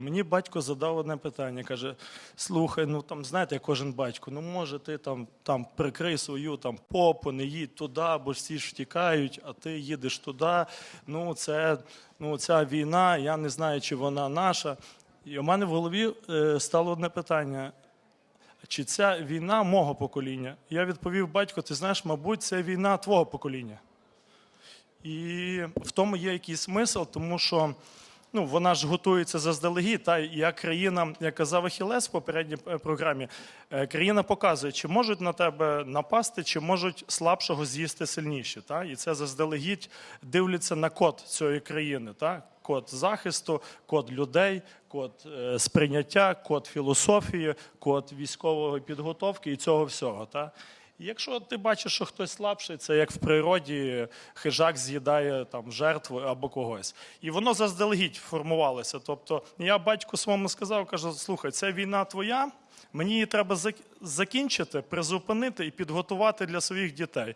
Мені батько задав одне питання. Каже: слухай, ну там знаєте, як кожен батько, ну може ти там, там прикрий свою там попу, не їдь туди, бо всі ж втікають, а ти їдеш туди. Ну це ну ця війна, я не знаю, чи вона наша. І у мене в голові е, стало одне питання. Чи ця війна мого покоління? Я відповів батько, ти знаєш, мабуть, це війна твого покоління. І в тому є якийсь смисл, тому що ну, вона ж готується заздалегідь. Та як країна, як казав Ахілес в попередній е, програмі, е, країна показує, чи можуть на тебе напасти, чи можуть слабшого з'їсти сильніші. Та? І це заздалегідь дивляться на код цієї країни. Та? Код захисту, код людей, код е, сприйняття, код філософії, код військової підготовки і цього всього. Та? Якщо ти бачиш, що хтось слабший, це як в природі хижак з'їдає там жертву або когось. І воно заздалегідь формувалося. Тобто я батьку своєму сказав, кажу, слухай, це війна твоя, мені її треба зак- закінчити, призупинити і підготувати для своїх дітей.